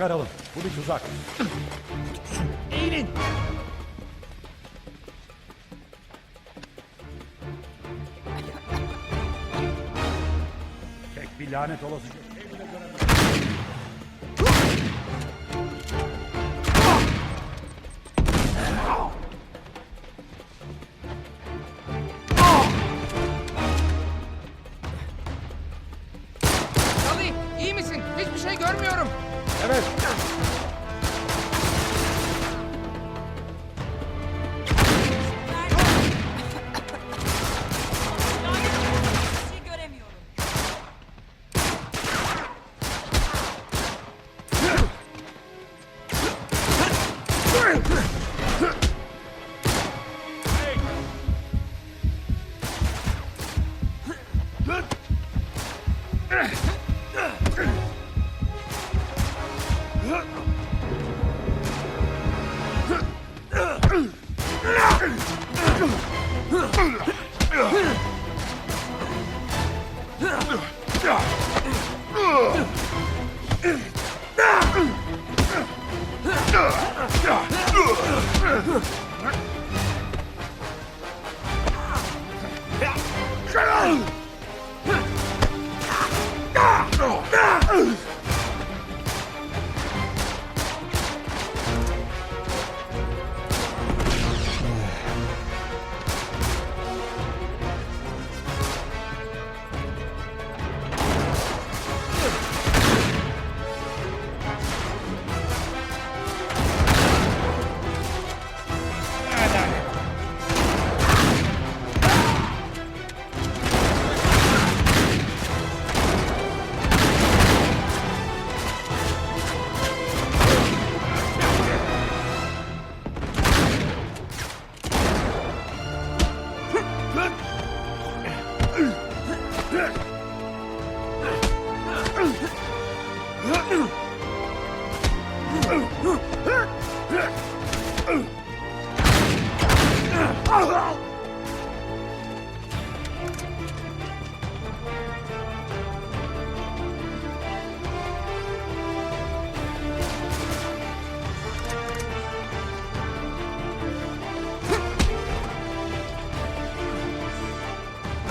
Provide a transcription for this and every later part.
çıkaralım. Bu bir tuzak. Eğilin. Tek bir lanet olası.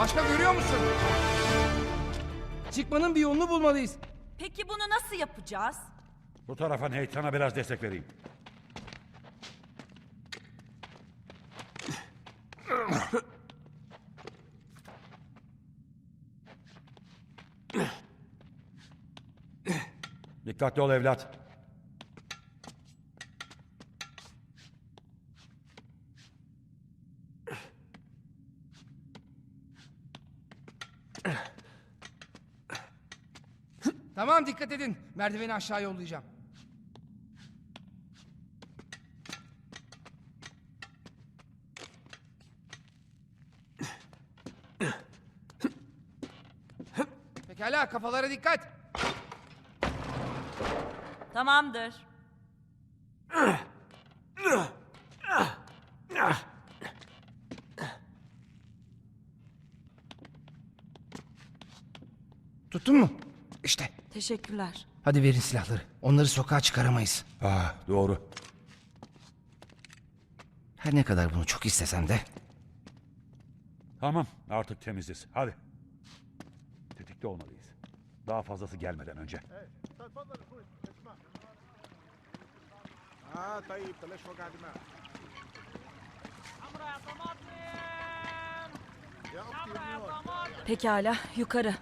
Başka görüyor musun? Çıkmanın bir yolunu bulmalıyız. Peki bunu nasıl yapacağız? Bu tarafa Nate sana biraz destek vereyim. Dikkatli ol evlat. Tamam dikkat edin. Merdiveni aşağı yollayacağım. Pekala kafalara dikkat. Tamamdır. Tuttun mu? İşte. Teşekkürler. Hadi verin silahları. Onları sokağa çıkaramayız. Ah, doğru. Her ne kadar bunu çok istesem de. Tamam, artık temiziz. Hadi. Tetikte olmalıyız. Daha fazlası gelmeden önce. تفضل اخوي اسمع اه طيب بلاش وجع دماغ يا اختي نور Pekala yukarı.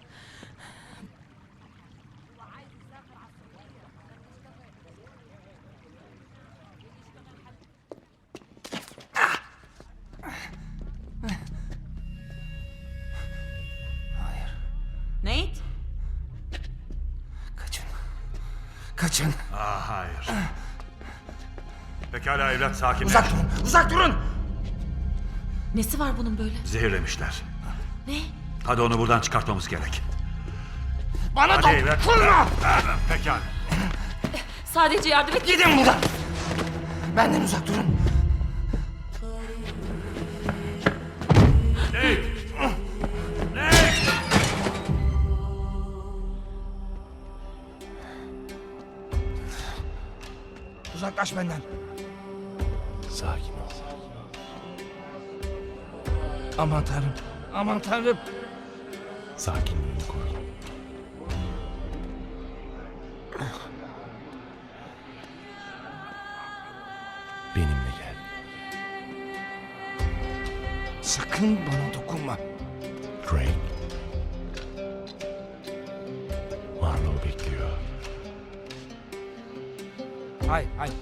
Kaçın. Ah, hayır. Pekala evlat, sakinleş. Uzak durun. Uzak durun. Nesi var bunun böyle? Zehirlemişler. Ne? Hadi onu buradan çıkartmamız gerek. Bana Hadi evlat. dokunma. Pekala. Sadece yardım et. Gidin buradan. Benden uzak durun. Uzaklaş benden. Sakin ol. Aman tanrım. Aman tanrım. Sakinliğini koru.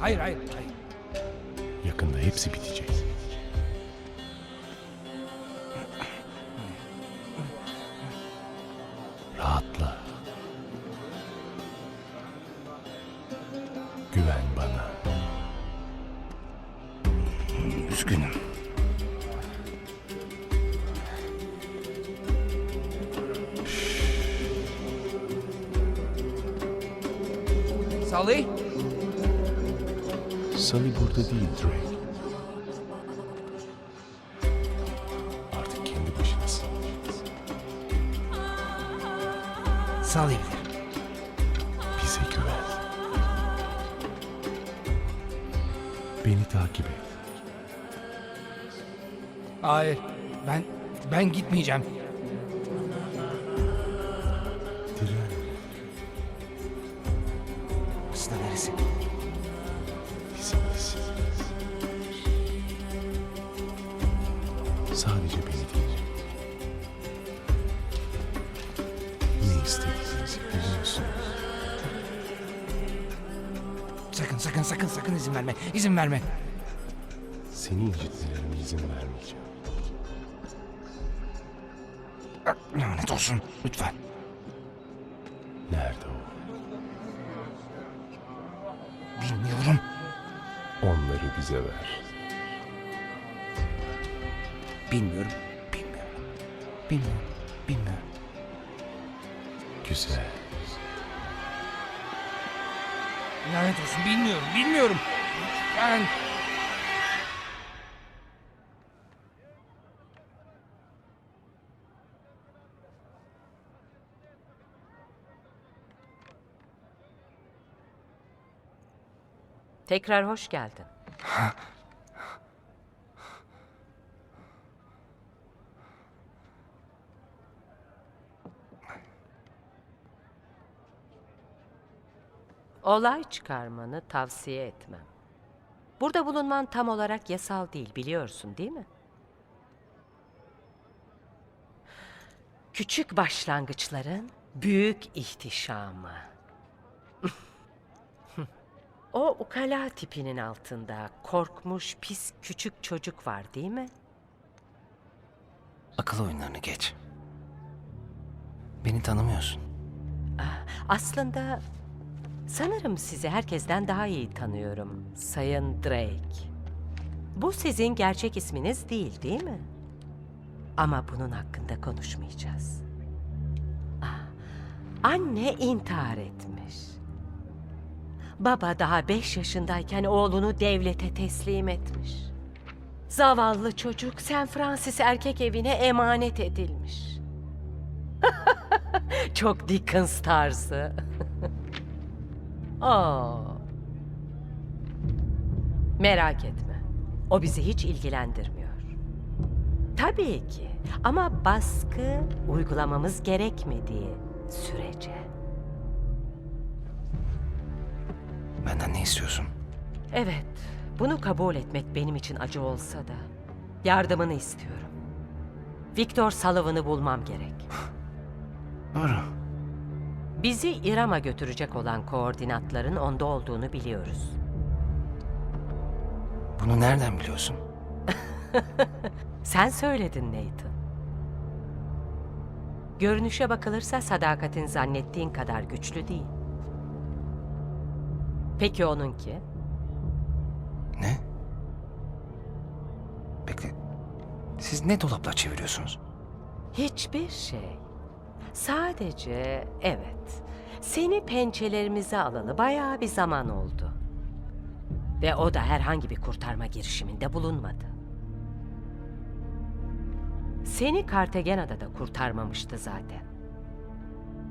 Hayır, hayır, hayır, hayır. hayır. Yakında hepsi bitecek. Salih bilir. Bize güven. Beni takip et. Hayır. Ben ben gitmeyeceğim. İzin verme. İzin verme. Seni incitmelerine izin vermeyeceğim. Lanet olsun. Lütfen. Nerede o? Bilmiyorum. Onları bize ver. Bilmiyorum. Bilmiyorum. Bilmiyorum. Bilmiyorum. Güzel. Lanet olsun. Bilmiyorum. Bilmiyorum. Ben... Tekrar hoş geldin. Olay çıkarmanı tavsiye etmem. Burada bulunman tam olarak yasal değil biliyorsun değil mi? Küçük başlangıçların büyük ihtişamı. O ukala tipinin altında korkmuş pis küçük çocuk var değil mi? Akıl oyunlarını geç. Beni tanımıyorsun. Aslında sanırım sizi herkesten daha iyi tanıyorum Sayın Drake. Bu sizin gerçek isminiz değil değil mi? Ama bunun hakkında konuşmayacağız. Ah, Anne intihar etmiş. Baba daha beş yaşındayken oğlunu devlete teslim etmiş. Zavallı çocuk San Francis erkek evine emanet edilmiş. Çok Dickens tarzı. Oo. Merak etme. O bizi hiç ilgilendirmiyor. Tabii ki. Ama baskı uygulamamız gerekmediği sürece. Benden ne istiyorsun? Evet, bunu kabul etmek benim için acı olsa da yardımını istiyorum. Victor Sullivan'ı bulmam gerek. Doğru. Bizi İram'a götürecek olan koordinatların onda olduğunu biliyoruz. Bunu nereden biliyorsun? Sen söyledin Nathan. Görünüşe bakılırsa sadakatin zannettiğin kadar güçlü değil. Peki onunki? Ne? Bekle. Siz ne dolaplar çeviriyorsunuz? Hiçbir şey. Sadece evet. Seni pençelerimize alalı bayağı bir zaman oldu. Ve o da herhangi bir kurtarma girişiminde bulunmadı. Seni Kartagena'da da kurtarmamıştı zaten.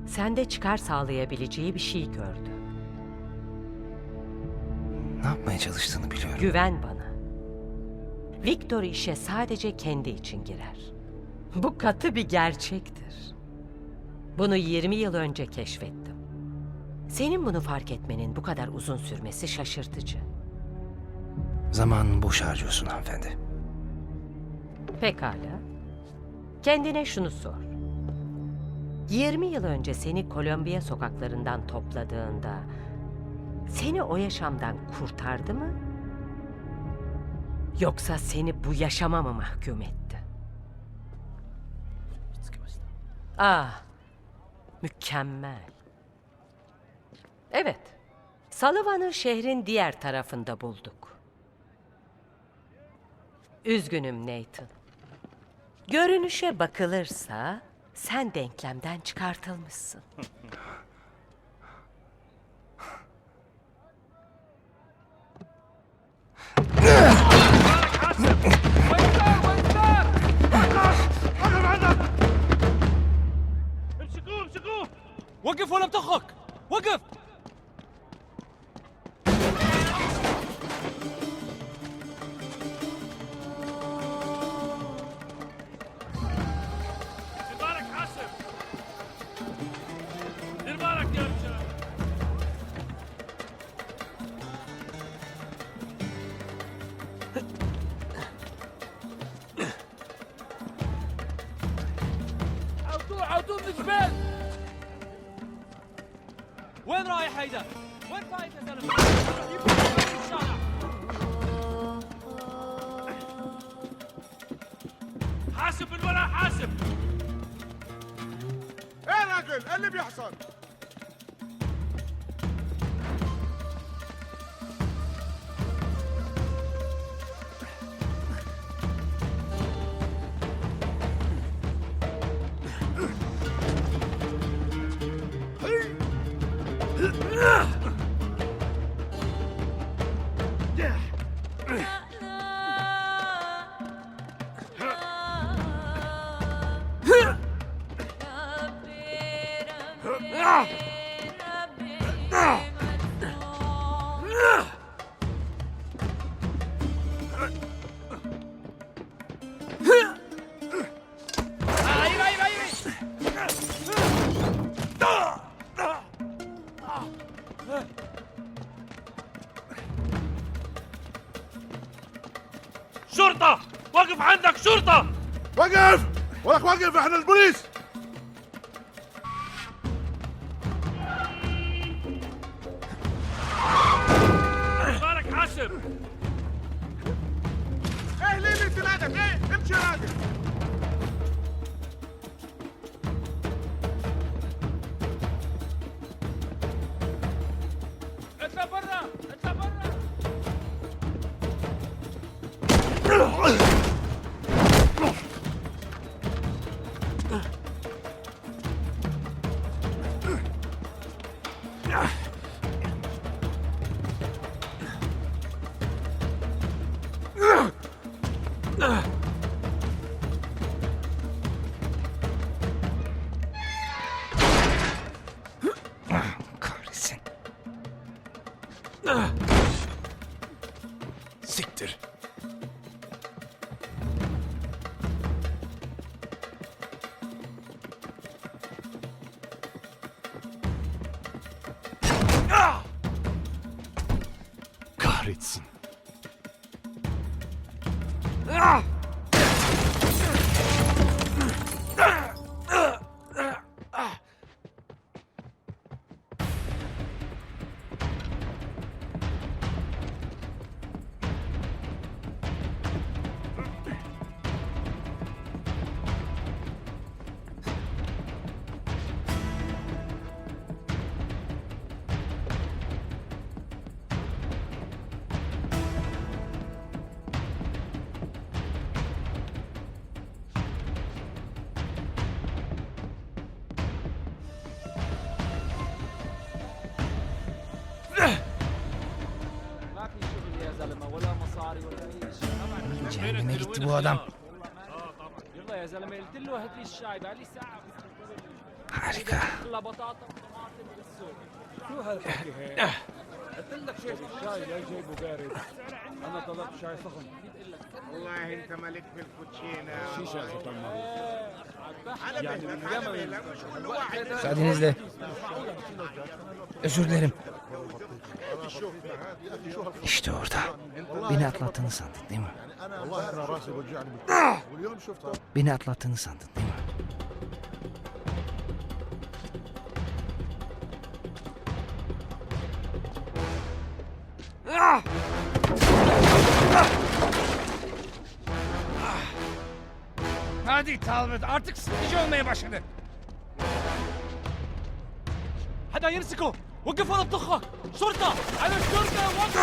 Sende çıkar sağlayabileceği bir şey gördü. Ne yapmaya çalıştığını biliyorum. Güven bana. Victor işe sadece kendi için girer. Bu katı bir gerçektir. Bunu 20 yıl önce keşfettim. Senin bunu fark etmenin bu kadar uzun sürmesi şaşırtıcı. Zamanını boş harcıyorsun hanımefendi. Pekala. Kendine şunu sor. 20 yıl önce seni Kolombiya sokaklarından topladığında seni o yaşamdan kurtardı mı? Yoksa seni bu yaşama mı mahkum etti? Ah, mükemmel. Evet, Sullivan'ı şehrin diğer tarafında bulduk. Üzgünüm Nathan. Görünüşe bakılırsa sen denklemden çıkartılmışsın. الجبال وين رايح هيدا؟ وين فايت يا زلمة؟ جيبوا في الشارع حاسب حاسب إيه راجل إيه اللي بيحصل وقف إحنا البوليس بالك حاسب إيه ليه تنادك إيه امشي يا راجل. بو آدم يلا يا زلمه قلت له هات لي الشاي بقى لي ساعه حركه يلا بطاطا وطماطم والسوق شو هالحكي هيك قلت لك شيء الشاي لا جايبه بارد أنا طلبت شاي سخن والله انت ملك في الكوتشينه شيشه يا Müsaadenizle. Özür dilerim. İşte orada. Beni atlattığını sandın değil mi? Beni atlattığını sandın değil mi? Hadi Talbot artık sıkıcı olmaya başladı. حدا يمسكه وقف ورا الطخة شرطة على الشرطة وقف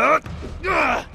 Hadi.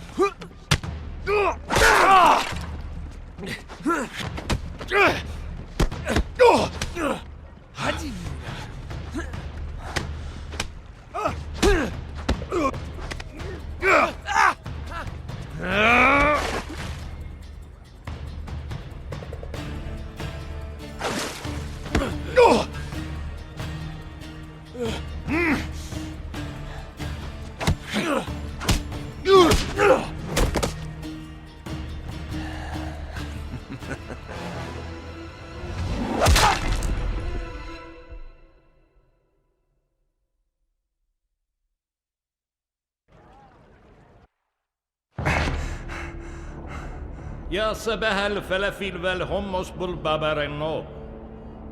Ya sebehel felefil vel hommus bul baberenno.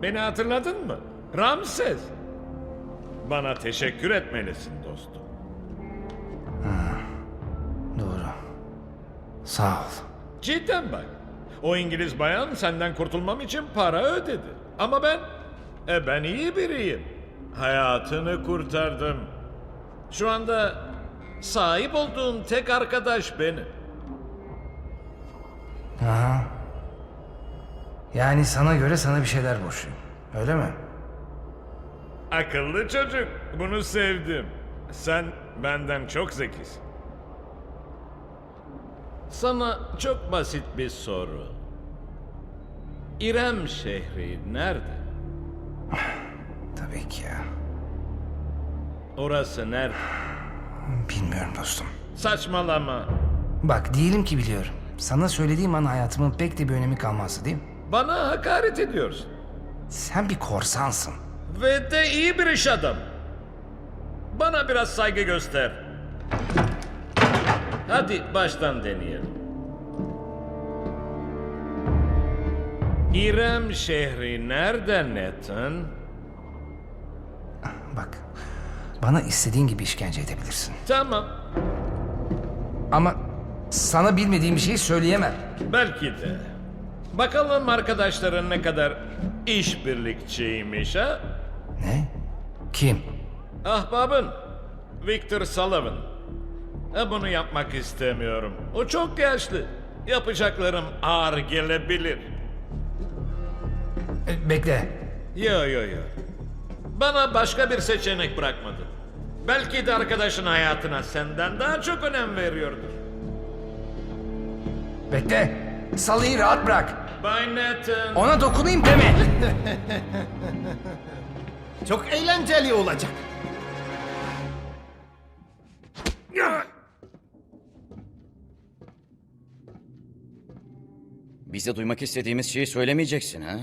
Beni hatırladın mı? Ramses. Bana teşekkür etmelisin dostum. Doğru. Sağ ol. Cidden bak. O İngiliz bayan senden kurtulmam için para ödedi. Ama ben, e ben iyi biriyim. Hayatını kurtardım. Şu anda sahip olduğun tek arkadaş benim. Aha. Yani sana göre sana bir şeyler borçluyum. Öyle mi? Akıllı çocuk. Bunu sevdim. Sen benden çok zekisin. Sana çok basit bir soru. İrem şehri nerede? Tabii ki ya. Orası nerede? Bilmiyorum dostum. Saçmalama. Bak diyelim ki biliyorum. Sana söylediğim an hayatımın pek de bir önemi kalmazdı değil mi? Bana hakaret ediyorsun. Sen bir korsansın. Ve de iyi bir iş adam. Bana biraz saygı göster. Hadi baştan deneyelim. İrem şehri nerede Nathan? Bak. Bana istediğin gibi işkence edebilirsin. Tamam. Ama sana bilmediğim bir şeyi söyleyemem. Belki de. Bakalım arkadaşların ne kadar işbirlikçiymiş ha? Ne? Kim? Ahbabın Victor Sullivan. E bunu yapmak istemiyorum. O çok yaşlı. Yapacaklarım ağır gelebilir. E, bekle. Yo yo yo. Bana başka bir seçenek bırakmadı. Belki de arkadaşın hayatına senden daha çok önem veriyordur. Bekle. Salıyı rahat bırak. Bay Nathan. Ona dokunayım deme. Çok eğlenceli olacak. Bize duymak istediğimiz şeyi söylemeyeceksin ha?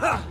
Huh!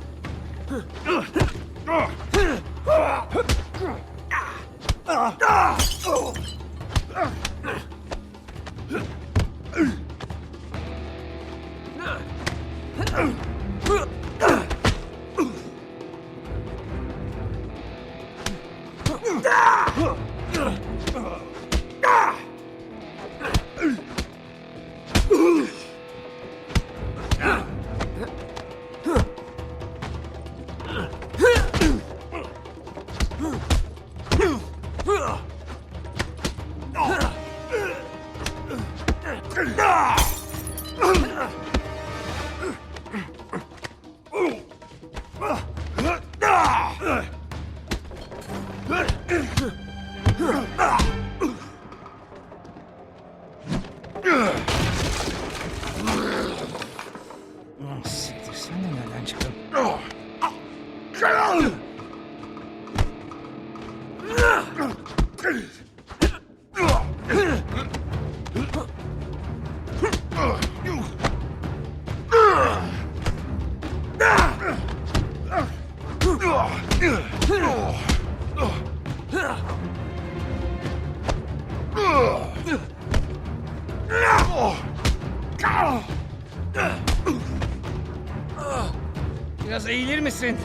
Biraz eğilir misin?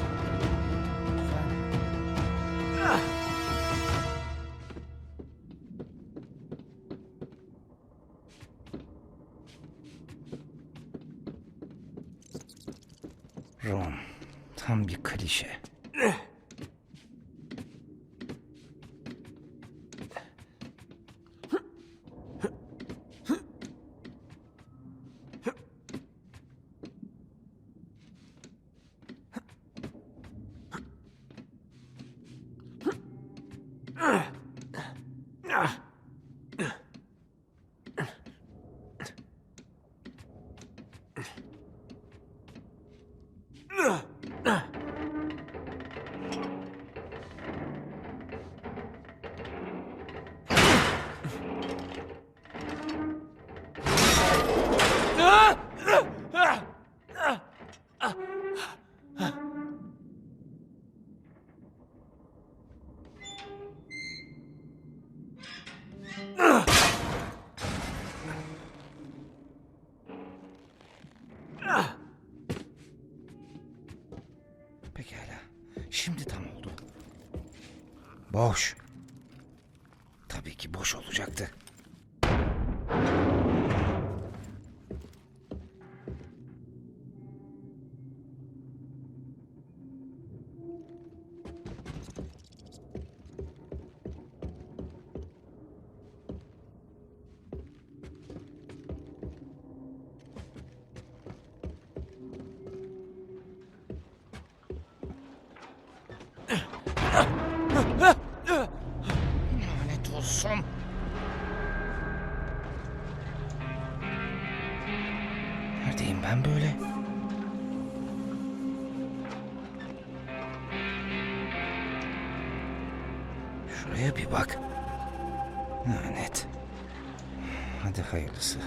Pekala. 是。